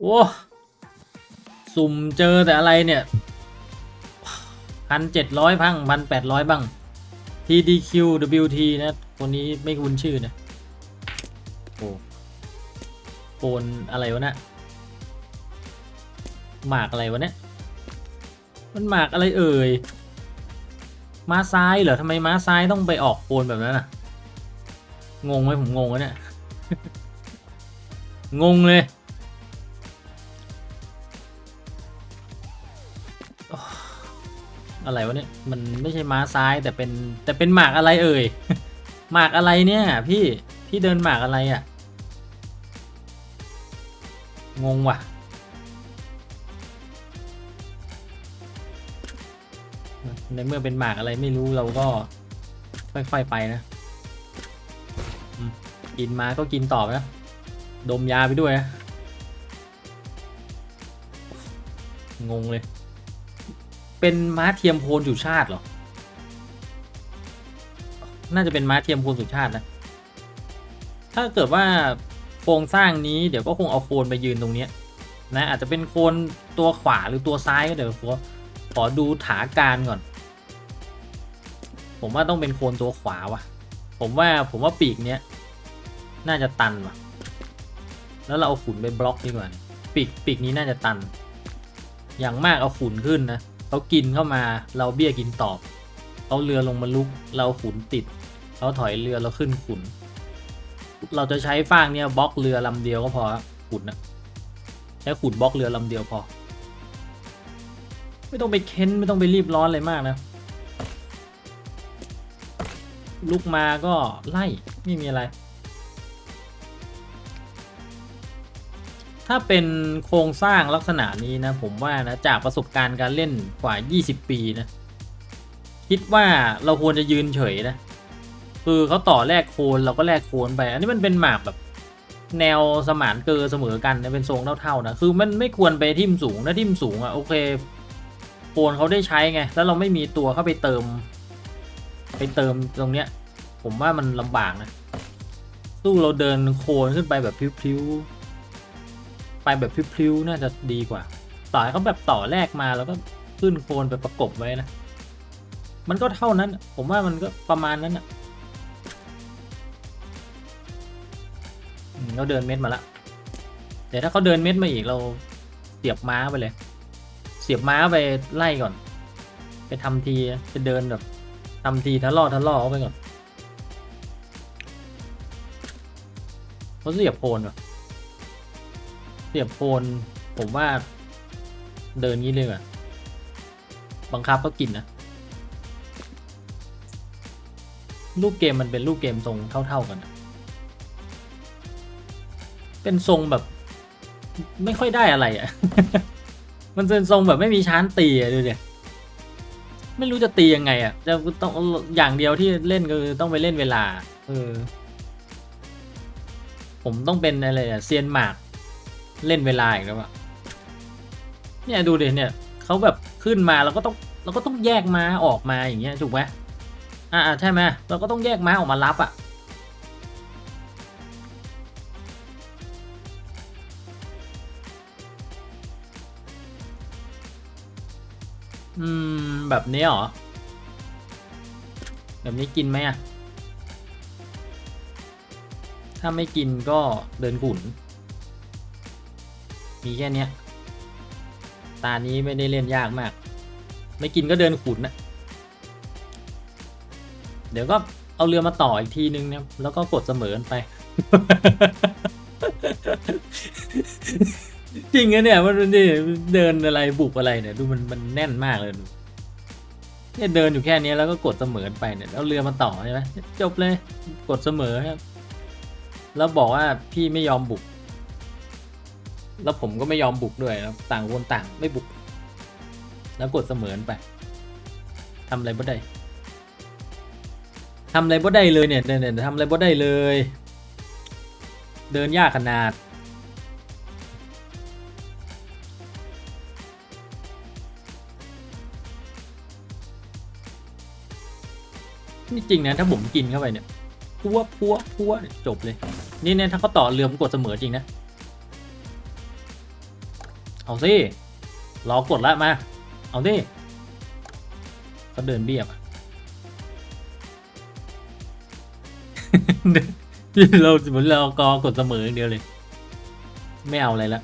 โอ้สุ่มเจอแต่อะไรเนี่ยพันเจ็ดร้อยพังพันแปดร้อยบ้าง TDQ WT นะ คนนี้ไม่คุ้นชื่อนะโอ้โอนอะไรวะเนะหมากอะไรวะเนี่ย มันหมากอะไรเอ่ย ม้าซ้ายเหรอทำไมม้าซ้ายต้องไปออกโอนแบบนั้นอะ งงไหมผมงงวะเนี่ย งงเลย อะไรวะเนี่ย มันไม่ใช่ม้าซ้ายแต่เป็นแต่เป็นหมากอะไรเอ่ย หมากอะไรเนี่ยพี่ พี่เดินหมากอะไรอะ่ะ งงว่ะ ในเมื่อเป็นหมากอะไรไม่รู้เราก็ค่อยๆไปนะกินมาก็กินต่อนะ ดมยาไปด้วยนะ งงเลย เป็นม้าเทียมโพนสุชาติเหรอ น่าจะเป็นม้าเทียมโพนสุชาตินะ ถ้าเกิดว่าโครงสร้างนี้เดี๋ยวก็คงเอาโคนไปยืนตรงเนี้ยนะอาจจะเป็นโคนตัวขวาหรือตัวซ้ายก็เดี๋ยวขอขอดูถาการก่อน ผมว่าต้องเป็นโคนตัวขวาว่ะ ผมว่าผมว่าปีกเนี้ยน่าจะตันว่ะ แล้วเราเอาขุนไปบล็อกดีกว่า ปีกปีกนี้น่าจะตัน อย่างมากเอาขุนขึ้นนะ เขากินเข้ามาเราเบี้ยกินตอบเขาเรือลงมาลุกเราขุนติดเขาถอยเรือเราขึ้นขุน เราจะใช้ฟางเนี่ยบล็อกเรือลำเดียวก็พอขุนนะใช้ขุนบล็อกเรือลำเดียวพอ ไม่ต้องไปเค้นไม่ต้องไปรีบร้อนอะไรมากนะลุกมาก็ไล่ไม่มีอะไร ถ้าเป็นโครงสร้างลักษณะนี้นะ ผมว่านะจากประสบการณ์การเล่นกว่า 20 ปีนะ คิดว่าเราควรจะยืนเฉยนะ คือเขาต่อแลกโคนเราก็แลกโคนไป อันนี้มันเป็นหมากแบบแนวสมานเกอเสมอกันนะเป็นทรงเท่าๆนะ คือมันไม่ควรไปทิ่มสูงถ้าทิ่มสูงอะโอเคโคนเขาได้ใช้ไง แล้วเราไม่มีตัวเข้าไปเติม ไปเติมตรงเนี้ย ผมว่ามันลำบากนะสู้เราเดินโคนขึ้นไปแบบพลิ้วๆ ไปแบบพลิ้วๆน่าจะดีกว่า ต่อให้เขาแบบต่อแรกมาแล้วก็ขึ้นโคนไปประกบไว้นะ มันก็เท่านั้น ผมว่ามันก็ประมาณนั้นนะอืมเขาเดินเม็ดมาละเดี๋ยวถ้าเขาเดินเม็ดมาอีกเราเสียบม้าไปเลย เสียบม้าไปไล่ก่อน ไปทำทีไปเดินแบบทำทีทะลาะทะลาะเขาไปก่อนเขาเสียบโคนเหรอ เสียบโคนผมว่าเดินงี้เลยอะ บังคับก็กินนะรูปเกมมันเป็นรูปเกมทรงเท่า ๆกันอะเป็นทรงแบบ ไม่ค่อยได้อะไรอะ มันเป็นทรงแบบไม่มีชานตีอะดูดิไม่รู้จะตียังไงอะจะต้องอย่างเดียวที่เล่นก็คือต้องไปเล่นเวลาเออผมต้องเป็นอะไรอะเซียนหมาก เล่นเวลาอีกแล้วอะเนี่ยดูดิเนี่ยเขาแบบขึ้นมาเราก็ต้องเราก็ต้องแยกม้าออกมาอย่างเงี้ยถูกไหมอ่าใช่ไหมเราก็ต้องแยกม้าออกมารับอะอืม แบบนี้เหรอ แบบนี้กินไหมอะถ้าไม่กินก็เดินขุน มีแค่เนี้ย ตานี้ไม่ได้เล่นยากมาก ไม่กินก็เดินขุนนะเดี๋ยวก็เอาเรือมาต่ออีกทีนึงนะแล้วก็กดเสมอไป จริงอะเนี่ยมันนี่เดินอะไรบุกอะไรเนี่ยดูมันมันแน่นมากเลยเนี่ยเดินอยู่แค่นี้แล้วก็กดเสมอไปเนี่ยแล้วเรือมาต่อใช่ไหมจบเลยกดเสมอครับ แล้วบอกว่าพี่ไม่ยอมบุก แล้วผมก็ไม่ยอมบุกด้วยแล้วต่างคนต่างไม่บุก แล้วกดเสมอนไปทำอะไรบ่ได้ทำอะไรบ่ได้เลยเนี่ยเนี่ยเนี่ยทำอะไรบ่ได้เลย เดินยากขนาด นี่จริงนะถ้าผมกินเข้าไปเนี่ยพัวพัวพัวจบเลย นี่เนี่ยถ้าเขาต่อเรือผมกดเสมอจริงนะ เอาสิรอกดละมา เอาสิเขาเดินเบียบเราเหมือนเรากอกดเสมออย่างเดียวเลย ไม่เอาอะไรละ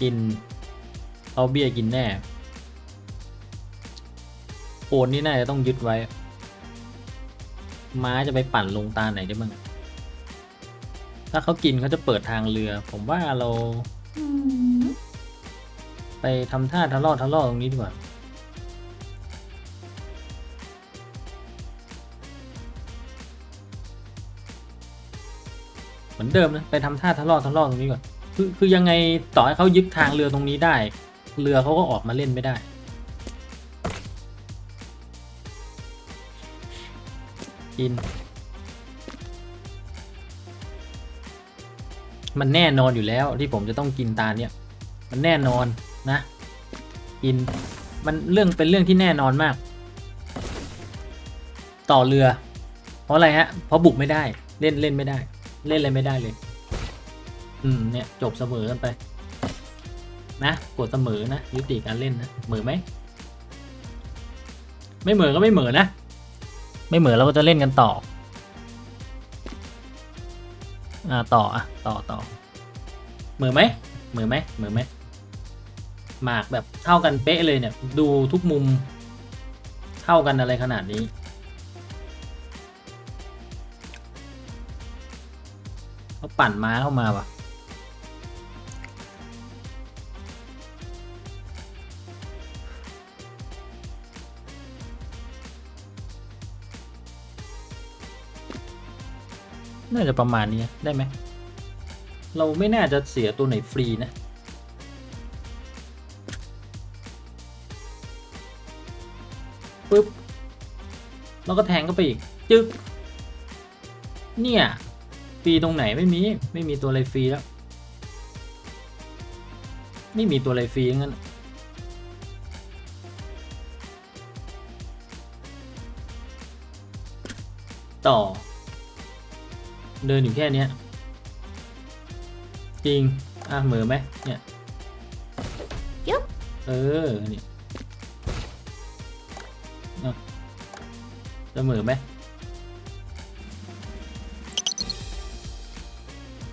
กินเอาเบี้ยกินแน่โอนนี่น่าจะต้องยึดไว้ ม้าจะไปปั่นลงตาไหนได้บ้าง ถ้าเขากินเขาจะเปิดทางเรือ ผมว่าเราไปทำท่าทะเลาะทะเลาะตรงนี้ดีกว่า เหมือนเดิมนะไปทำท่าทะเลาะทะเลาะตรงนี้ก่อนคือคือยังไงต่อให้เขายึดทางเรือตรงนี้ได้ เรือเขาก็ออกมาเล่นไม่ได้กิน มันแน่นอนอยู่แล้วที่ผมจะต้องกินตาเนี่ย มันแน่นอนนะ กิน มันเรื่องเป็นเรื่องที่แน่นอนมาก ต่อเรือ เพราะอะไรฮะ เพราะบุกไม่ได้ เล่นเล่นไม่ได้ เล่นอะไรไม่ได้เลย อืมเนี่ยจบเสมอกันไป นะกดเสมอนะยุติการเล่นนะเหมือไหม ไม่เหมือก็ไม่เหมือนะ ไม่เหมือเราก็จะเล่นกันต่อ อ่าต่ออะต่อต่อเหมือไหมเหมือไหมเหมือไหมหมากแบบเท่ากันเป๊ะเลยเนี่ย ดูทุกมุมเท่ากันอะไรขนาดนี้ เขาปั่นม้าเข้ามาว่ะ น่าจะประมาณนี้ได้ไหม เราไม่น่าจะเสียตัวไหนฟรีนะ ปึ๊บ แล้วก็แทงเข้าไปอีก จึ๊ก เนี่ย ฟรีตรงไหนไม่มี ไม่มีตัวอะไรฟรีแล้ว ไม่มีตัวอะไรฟรีงั้นต่อ เดินอยู่แค่เนี้ยจริง อะเหมือไหมเนี่ยยุบเออเนี่ยอะจะเหมือไหม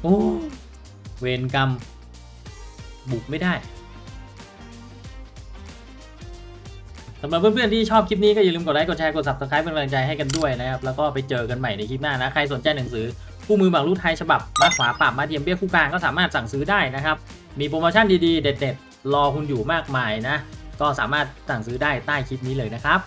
โอ้ เวรกรรม บุกไม่ได้สำหรับเพื่อนๆที่ชอบคลิปนี้ก็อย่าลืมกดไลค์ กดแชร์ กด subscribe เป็นกำลังใจให้กันด้วยนะครับ แล้วก็ไปเจอกันใหม่ในคลิปหน้านะ ใครสนใจหนังสือ คู่มือหมากรุกไทยฉบับมาขวาปราบมาเทียมเบี้ยคู่กลางก็สามารถสั่งซื้อได้นะครับ มีโปรโมชั่นดีๆ เด็ด ๆ รอคุณอยู่มากมายนะ ก็สามารถสั่งซื้อได้ใต้คลิปนี้เลยนะครับ